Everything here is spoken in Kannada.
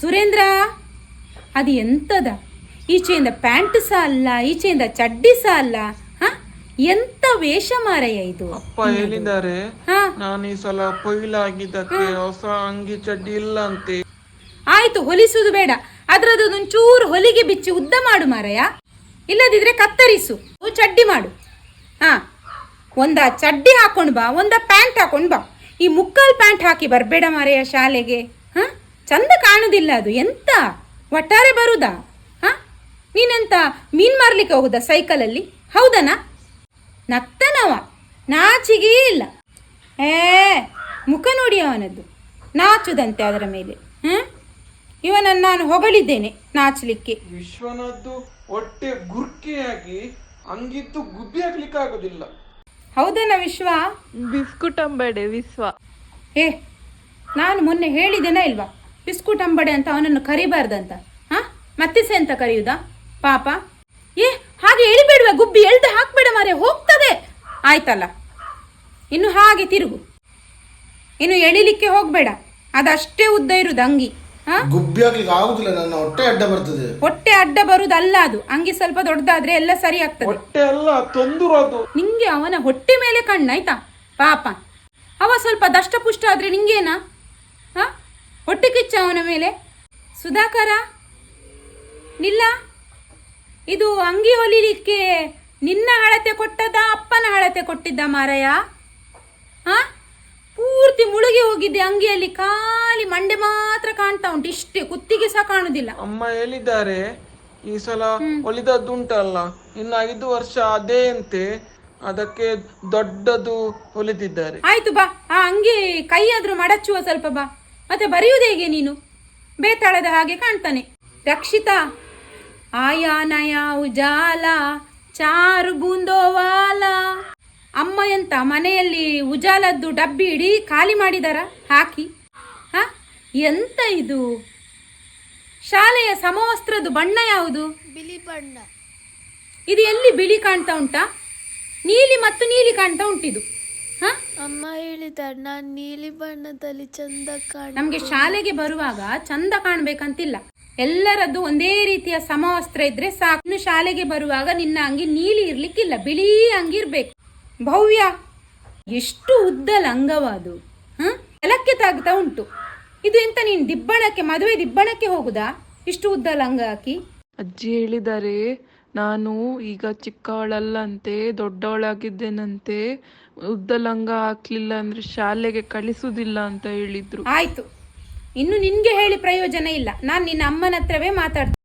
ಸುರೇಂದ್ರ ಅದು ಎಂತದ? ಈಚೆಯಿಂದ ಪ್ಯಾಂಟ್ ಸಹ ಅಲ್ಲ ಈಚೆಯಿಂದ ಚಡ್ಡಿ ಸಹ ಅಲ್ಲ ಹ? ಎಂತ ವೇಷ ಮಾರಯ್ಯ ಇದು? ಅಪ್ಪ ಹೇಳಿದ್ದಾರೆ ನಾನು ಈ ಸಲ ಕೊಯ್ಲಾಗಿದ್ದಕ್ಕೆ ಹೊಸ ಅಂಗಿ ಚಡ್ಡಿ ಇಲ್ಲ ಅಂತೆ ಆಯ್ತು ಹೊಲಿಸುದು ಬೇಡ. ಅದ್ರದ್ದು ಒಂಚೂರು ಹೊಲಿಗೆ ಬಿಚ್ಚಿ ಉದ್ದ ಮಾಡು ಮಾರಯ್ಯ. ಇಲ್ಲದಿದ್ರೆ ಕತ್ತರಿಸು. ಚಡ್ಡಿ ಮಾಡು. ಹಾ? ಒಂದ ಚಡ್ಡಿ ಹಾಕೊಂಡು ಬಾ ಒಂದ ಪ್ಯಾಂಟ್ ಹಾಕೊಂಡು ಬಾ. ಈ ಮುಕ್ಕಲ್ ಪ್ಯಾಂಟ್ ಹಾಕಿ ಬರಬೇಡ ಮಾರಯ್ಯ ಶಾಲೆಗೆ. ಚಂದ ಕಾಣುದಿಲ್ಲ ಅದು. ಎಂತ? ಒಟ್ಟಾರೆ ಬರುದಾ? ಹಾ? ನೀನೆಂತ ಮೀನ್ ಮಾರ್ಲಿಕ್ಕೆ ಹೋಗುದಾ ಸೈಕಲಲ್ಲಿ? ಹೌದನಾ? ನಕ್ತನವ ನಾಚಿಗೆ ಇಲ್ಲ. ಏ ಮುಖ ನೋಡಿ ಅವನದ್ದು. ನಾಚುದಂತೆ ಅದರ ಮೇಲೆ. ಹ್ಮ್ ಇವನನ್ನು ನಾನು ಹೊಗಳಿದ್ದೇನೆ ನಾಚಲಿಕ್ಕೆ. ವಿಶ್ವನದ್ದು ಒಟ್ಟೆ ಗುರ್ಕಿಯಾಗಿ ಅಂಗಿತ್ತು ಗುಬ್ಬಿ ಹಾಕ್ಲಿಕ್ಕೆ ಆಗುದಿಲ್ಲ. ಹೌದನ ವಿಶ್ವ? ಬಿಸ್ಕುಟ್ ಅಂಬೇಡೆ ವಿಶ್ವ. ಏ ನಾನು ಮೊನ್ನೆ ಹೇಳಿದೆನಾ ಇಲ್ವಾ? ಬಿಸ್ಕುಟ್ ಅಂಬಡೆ ಅಂತ ಅವನನ್ನು ಕರಿಬಾರ್ದಂತ. ಹಾ? ಮತ್ತೆ ಸೆ ಅಂತ ಕರೆಯುವುದಾ ಪಾಪ. ಏ ಹಾಗೆ ಎಳಿಬೇಡುವ ಗುಬ್ಬಿ ಎಳ್ದು ಹಾಕ್ಬೇಡ ಮಾರೆ ಹೋಗ್ತದೆ. ಆಯ್ತಲ್ಲ. ಇನ್ನು ಹಾಗೆ ತಿರುಗು. ಇನ್ನು ಎಳಿಲಿಕ್ಕೆ ಹೋಗ್ಬೇಡ. ಅದಷ್ಟೇ ಉದ್ದ ಇರುದು ಅಂಗಿ. ಹಾ? ಗುಬ್ಬಿ ಹಾಕ್ಲಿಕ್ಕೆ ಆಗುದಿಲ್ಲ ನನ್ನ ಹೊಟ್ಟೆ ಅಡ್ಡ ಬರ್ತದೆ. ಹೊಟ್ಟೆ ಅಡ್ಡ ಬರುದಲ್ಲ ಅದು. ಅಂಗಿ ಸ್ವಲ್ಪ ದೊಡ್ಡದಾದ್ರೆ ಎಲ್ಲ ಸರಿ ಆಗ್ತದೆ. ಹೊಟ್ಟೆ ಅಲ್ಲ ತೊಂದುರದು ನಿಂಗೆ ಅವನ ಹೊಟ್ಟೆ ಮೇಲೆ ಕಣ್ಣಾಯ್ತಾ? ಪಾಪ. ಅವ ಸ್ವಲ್ಪ ದಷ್ಟಪುಷ್ಟ ಆದ್ರೆ ನಿಂಗೇನಾ? ಹೊಟ್ಟೆ ಕಿಚ್ಚ ಅವನ ಮೇಲೆ. ಸುಧಾಕರ ನಿಲ್ಲ. ಇದು ಅಂಗಿ ಹೊಲಿಲಿಕ್ಕೆ ನಿನ್ನ ಅಳತೆ ಕೊಟ್ಟದ ಅಪ್ಪನ ಅಳತೆ ಕೊಟ್ಟಿದ್ದ ಮಾರಯ್ಯ? ಹಾ ಪೂರ್ತಿ ಮುಳುಗಿ ಹೋಗಿದ್ದೆ ಅಂಗಿಯಲ್ಲಿ. ಖಾಲಿ ಮಂಡೆ ಮಾತ್ರ ಕಾಣ್ತಾ ಉಂಟು. ಇಷ್ಟೇ ಕುತ್ತಿಗೆ ಸಹ ಕಾಣುದಿಲ್ಲ. ಅಮ್ಮ ಹೇಳಿದ್ದಾರೆ ಈ ಸಲ ಹೊಲಿದದ್ದುಂಟಲ್ಲ. ಇನ್ನು ಐದು ವರ್ಷ ಅದೇ ಅಂತೆ. ಅದಕ್ಕೆ ದೊಡ್ಡದು ಹೊಲಿದಿದ್ದಾರೆ. ಆಯ್ತು ಬಾ. ಆ ಅಂಗಿ ಕೈಯಾದ್ರೂ ಮಡಚುವ ಸ್ವಲ್ಪ ಬಾ. ಮತ್ತೆ ಬರೆಯುವುದು ಹೇಗೆ ನೀನು? ಬೇತಾಳದ ಹಾಗೆ ಕಾಣ್ತಾನೆ. ರಕ್ಷಿತಾ ಆಯಾನಯ ಉಜಾಲ ಚಾರು ಬೂಂದೋವಾಲ. ಅಮ್ಮ ಎಂತ ಮನೆಯಲ್ಲಿ ಉಜಾಲದ್ದು ಡಬ್ಬಿ ಇಡೀ ಖಾಲಿ ಮಾಡಿದಾರ? ಹಾಕಿ. ಹಾ? ಎಂತ ಇದು? ಶಾಲೆಯ ಸಮವಸ್ತ್ರದ್ದು ಬಣ್ಣ ಯಾವುದು? ಬಿಳಿ ಬಣ್ಣ. ಇದು ಎಲ್ಲಿ ಬಿಳಿ ಕಾಣ್ತಾ ಉಂಟಾ? ನೀಲಿ ಮತ್ತು ನೀಲಿ ಕಾಣ್ತಾ ಉಂಟಿದು. ಅಮ್ಮ ಹೇಳಿದ್ದಾರೆ ನಾನು ನೀಲಿ ಬಣ್ಣದಲ್ಲಿ ಚಂದ ಕಾಣ ನಮಗೆ ಶಾಲೆಗೆ ಬರುವಾಗ ಚಂದ ಕಾಣ್ಬೇಕಂತಿಲ್ಲ. ಎಲ್ಲರದ್ದು ಒಂದೇ ರೀತಿಯ ಸಮವಸ್ತ್ರ ಇದ್ರೆ ಸಾಕು. ಇನ್ನು ಶಾಲೆಗೆ ಬರುವಾಗ ನಿನ್ನ ಅಂಗಿ ನೀಲಿ ಇರ್ಲಿಕ್ಕಿಲ್ಲ ಬಿಳಿ ಅಂಗಿ ಇರ್ಬೇಕು. ಭವ್ಯ. ಎಷ್ಟು ಉದ್ದ ಲಂಗವಾದು ಹ? ನೆಲಕ್ಕೆ ತಾಗ್ತಾ ಉಂಟು. ಇದು ಎಂತ ನೀನು ದಿಬ್ಬಣಕ್ಕೆ ಮದುವೆ ದಿಬ್ಬಣಕ್ಕೆ ಹೋಗುದಾ? ಇಷ್ಟು ಉದ್ದ ಲಂಗ ಹಾಕಿ. ಅಜ್ಜಿ ಹೇಳಿದ್ದಾರೆ ನಾನು ಈಗ ಚಿಕ್ಕವಳಲ್ಲಂತೆ, ದೊಡ್ಡವಳಾಗಿದ್ದೇನಂತೆ ಉದ್ದ ಲಂಗ ಹಾಕ್ಲಿಲ್ಲ ಅಂದ್ರೆ ಶಾಲೆಗೆ ಕಳಿಸುದಿಲ್ಲ ಅಂತ ಹೇಳಿದ್ರು. ಆಯ್ತು. ಇನ್ನು ನಿನ್ಗೆ ಹೇಳಿ ಪ್ರಯೋಜನ ಇಲ್ಲ. ನಾನು ನಿನ್ನ ಅಮ್ಮನ ಹತ್ರವೇ ಮಾತಾಡ್ತೀನಿ.